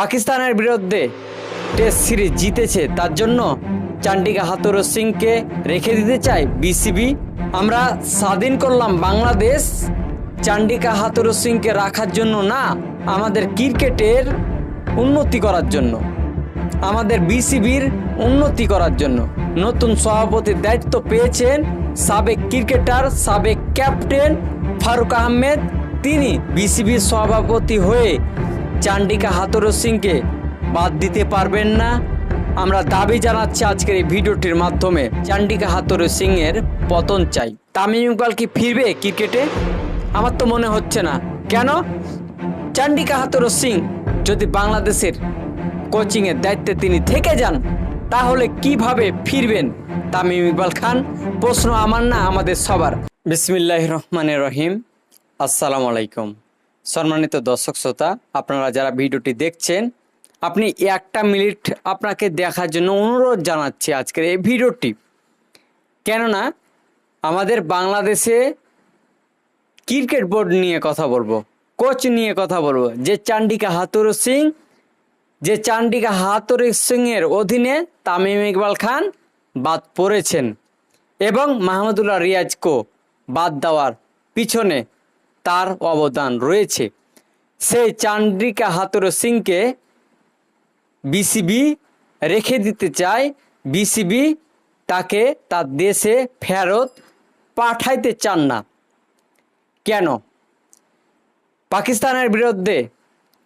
পাকিস্তানের বিরুদ্ধে test series জিতেছে, তার জন্য চান্ডিকা হাতুর সিংকে রেখে দিতে চায় বিসিবি। আমরা স্বাধীন করলাম বাংলাদেশ, চান্ডিকা হাতুর সিংকে রাখার জন্য না, আমাদের ক্রিকেটের উন্নতি করার জন্য। আমাদের বিসিবির উন্নতি করার জন্য। নতুন সভাপতির দায়িত্ব পেয়েছেন সাবেক ক্রিকেটার, সাবেক ক্যাপ্টেন ফারুক আহমেদ। তিনি বিসিবির সভাপতি হয়ে চান্ডিকা হাতর সিংকে বাদ দিতে পারবেন না। আমরা দাবি জানাচ্ছি আজকের এই ভিডিওটির মাধ্যমে চান্ডিকা হাতর সিং এর পতন চাই। তামিম ইকবাল কি ফিরবে ক্রিকেটে? আমার তো মনে হচ্ছে না। কেন? চান্ডিকা হাতর সিং যদি বাংলাদেশের কোচিংয়ের দায়িত্বে তিনি থেকে যান, তাহলে কীভাবে ফিরবেন? তামিম ইকবাল খান, প্রশ্ন আমার না, আমাদের সবার। বিসমিল্লাহ রহমানের রহিম। আসসালামু আলাইকুম। সম্মানিত দর্শক শ্রোতা, আপনারা যারা ভিডিওটি দেখছেন, আপনি একটা মিনিট আপনাকে দেখার জন্য অনুরোধ জানাচ্ছি আজকের এই ভিডিওটি। কেননা আমাদের বাংলাদেশে ক্রিকেট বোর্ড নিয়ে কথা বলব, কোচ নিয়ে কথা বলব, যে চান্ডিকা হাতুর সিং, যে চান্ডিকা হাতুর সিংয়ের অধীনে তামিম ইকবাল খান বাদ পড়েছেন এবং মাহমুদুল্লাহ রিয়াজকে বাদ দেওয়ার পিছনে তার অবদান রয়েছে। সেই চান্ডিকা হাতুর সিংকে বিসিবি রেখে দিতে চায়। বিসিবি তাকে তার দেশে ফেরত পাঠাইতে চান না। কেন? পাকিস্তানের বিরুদ্ধে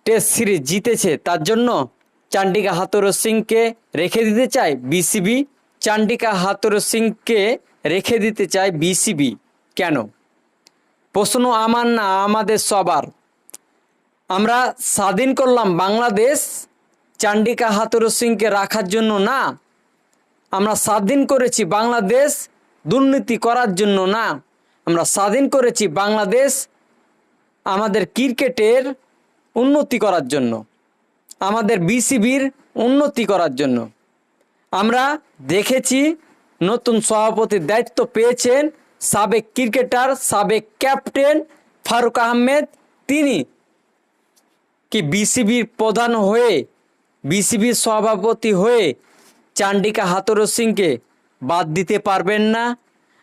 টেস্ট সিরিজ জিতেছে, তার জন্য চান্ডিকা হাতুর সিংকে রেখে দিতে চায় বিসিবি। চান্ডিকা হাতর সিংকে রেখে দিতে চায় বিসিবি। কেন? প্রশ্ন আমার না, আমাদের সবার। আমরা স্বাধীন করলাম বাংলাদেশ চান্ডিকা হাতুর সিংকে রাখার জন্য না। আমরা স্বাধীন করেছি বাংলাদেশ দুর্নীতি করার জন্য না। আমরা স্বাধীন করেছি বাংলাদেশ আমাদের ক্রিকেটের উন্নতি করার জন্য। আমাদের বিসিবির উন্নতি করার জন্য। আমরা দেখেছি নতুন সভাপতির দায়িত্ব পেয়েছেন সাবেক ক্রিকেটার, সাবেক ক্যাপ্টেন ফারুক আহমেদ, তিনি কি বিসিবির প্রধান হয়ে, বিসিবির সভাপতি হয়ে চান্ডিকা হাতর সিংকে বাদ দিতে পারবেন না?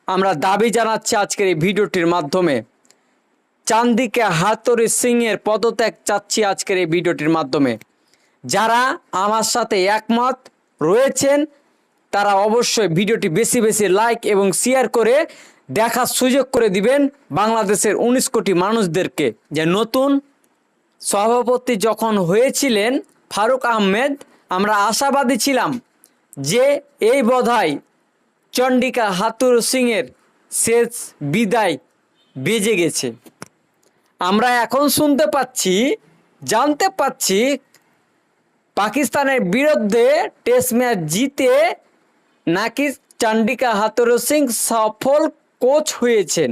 আমরা দাবি জানাচ্ছি আজকের এই ভিডিওটির মাধ্যমে। চান্দিকা হাতরি সিংয়ের পদত্যাগ চাচ্ছি আজকের এই ভিডিওটির মাধ্যমে। যারা আমার সাথে একমত রয়েছেন, তারা অবশ্যই ভিডিওটি বেশি বেশি লাইক এবং শেয়ার করে দেখার সুযোগ করে দিবেন বাংলাদেশের উনিশ কোটি মানুষদেরকে। যে নতুন সভাপতি যখন হয়েছিলেন ফারুক আহমেদ, আমরা আশাবাদী ছিলাম যে এই বোধহয় চণ্ডিকা হাতুর সিংয়ের শেষ বিদায় বেজে গেছে। আমরা এখন শুনতে পাচ্ছি, জানতে পাচ্ছি পাকিস্তানের বিরুদ্ধে টেস্ট ম্যাচ জিতে নাকি চান্ডিকা হাতুর সিং সফল কোচ হয়েছেন।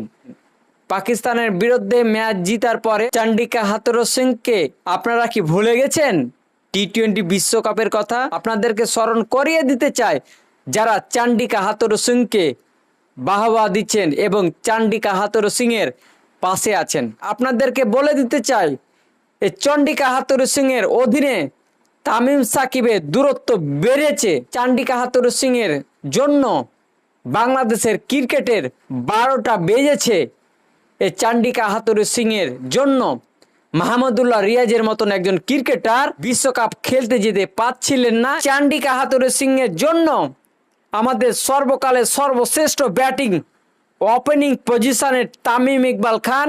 পাকিস্তানের বিরুদ্ধে ম্যাচ জিতার পরে চান্ডিকা হাতুর সিংকে আপনারা কি ভুলে গেছেন? টি টোয়েন্টি বিশ্বকাপের কথা আপনাদেরকে স্মরণ করিয়ে দিতে চাই। যারা চান্ডিকা হাতুর সিংকে বাহবা দিচ্ছেন এবং চান্ডিকা হাতুর সিংয়ের পাশে আছেন, আপনাদেরকে বলে দিতে চাই এই চন্ডিকা হাতুর সিংয়ের অধীনে তামিম সাকিবের দূরত্ব বেড়েছে। চান্ডিকা হাতুর সিংয়ের জন্য বাংলাদেশের ক্রিকেটের বারোটা বেজেছে এই চান্ডিকা হাতুর সিংয়ের জন্য। মাহমুদুল্লাহ রিয়াজের মতন একজন ক্রিকেটার বিশ্বকাপ খেলতে যেতে পারছিলেন না। চান্ডিকা হাতুর সিংয়ের জন্য আমাদের সর্বকালের সর্বশ্রেষ্ঠ ব্যাটিং ওপেনিং পজিশনের তামিম ইকবাল খান,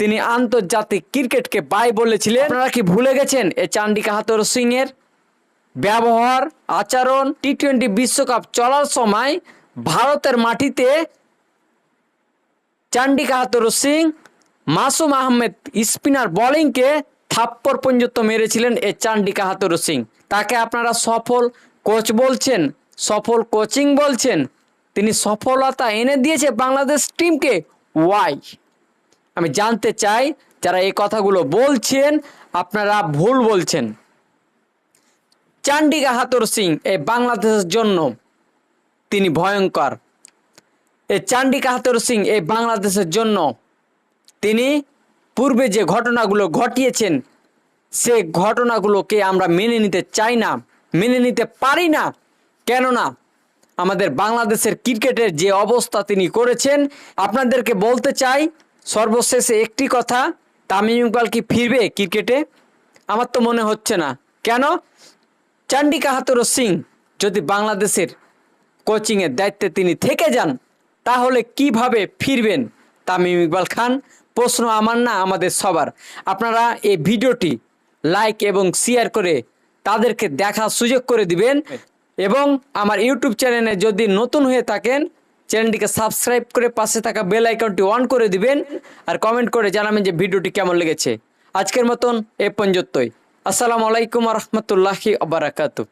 তিনি আন্তর্জাতিক ক্রিকেটকে বাই বলেছিলেন। আপনারা কি ভুলে গেছেন এই চান্ডিকা হাতুর সিং এর ব্যবহার, আচরণ, টি টোয়েন্টি বিশ্বকাপ চলার সময় ভারতের মাটিতে চান্ডিকা হাতুর সিং, মাসুম আহমেদ স্পিনার বোলিংকে থাপ্পড় পর্যন্ত মেরেছিলেন এ চান্ডিকা হাতুর সিং। তাকে আপনারা সফল কোচ বলছেন, সফল কোচিং বলছেন, তিনি সফলতা এনে দিয়েছে বাংলাদেশ টিমকে। ওয়াই আমি জানতে চাই, যারা এই কথাগুলো বলছেন, আপনারা ভুল বলছেন। চান্ডিকা হাতর সিং এই বাংলাদেশের জন্য তিনি ভয়ঙ্কর। এই চান্ডিকা হাতুর সিং এই বাংলাদেশের জন্য তিনি পূর্বে যে ঘটনাগুলো ঘটিয়েছেন, সে ঘটনাগুলোকে আমরা মেনে নিতে চাই না, মেনে নিতে পারি না। কেননা আমাদের বাংলাদেশের ক্রিকেটের যে অবস্থা তিনি করেছেন, আপনাদেরকে বলতে চাই, সর্বশেষে একটি কথা, তামিম ইকবাল কি ফিরবে ক্রিকেটে? আমার তো মনে হচ্ছে না। কেন? চান্ডিকা হাতুর সিং যদি বাংলাদেশের কোচিংয়ের দায়িত্বে তিনি থেকে যান, তাহলে কীভাবে ফিরবেন? তামিম ইকবাল খান, প্রশ্ন আমার না, আমাদের সবার। আপনারা এই ভিডিওটি লাইক এবং শেয়ার করে তাদেরকে দেখার সুযোগ করে দিবেন এবং আমার ইউটিউব চ্যানেলে যদি নতুন হয়ে থাকেন, চ্যানেলটিকে সাবস্ক্রাইব করে পাশে থাকা বেল আইকনটি অন করে দিবেন আর কমেন্ট করে জানাবেন যে ভিডিওটি কেমন লেগেছে। আজকের মতন এ পর্যন্তই। আসসালামু আলাইকুম রহমতুল্লাহি আবরাকাতু